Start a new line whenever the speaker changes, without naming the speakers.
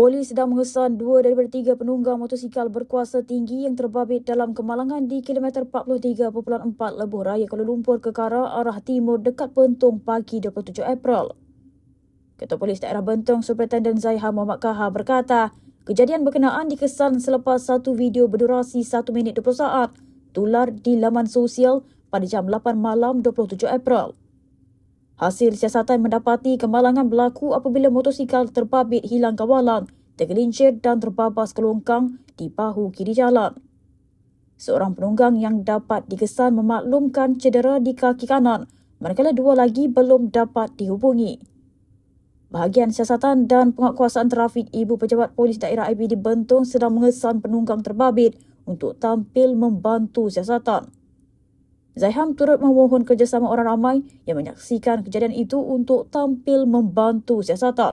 Polis sedang mengesan dua daripada tiga penunggang motosikal berkuasa tinggi yang terbabit dalam kemalangan di kilometer 43.4 Lebuh Raya Kuala Lumpur ke Kara arah timur dekat Bentong pagi 27 April. Ketua Polis Daerah Bentong Superintendent Zaiha Muhammad Kaha berkata, kejadian berkenaan dikesan selepas satu video berdurasi 1 minit 20 saat tular di laman sosial pada jam 8 malam 27 April. Hasil siasatan mendapati kemalangan berlaku apabila motosikal terbabit hilang kawalan, tergelincir dan terbabas ke longkang di bahu kiri jalan. Seorang penunggang yang dapat dikesan memaklumkan cedera di kaki kanan, manakala dua lagi belum dapat dihubungi. Bahagian siasatan dan penguatkuasaan trafik Ibu Pejabat Polis Daerah IB di Bentong sedang mengesan penunggang terbabit untuk tampil membantu siasatan. Zaiham turut memohon kerjasama orang ramai yang menyaksikan kejadian itu untuk tampil membantu siasatan.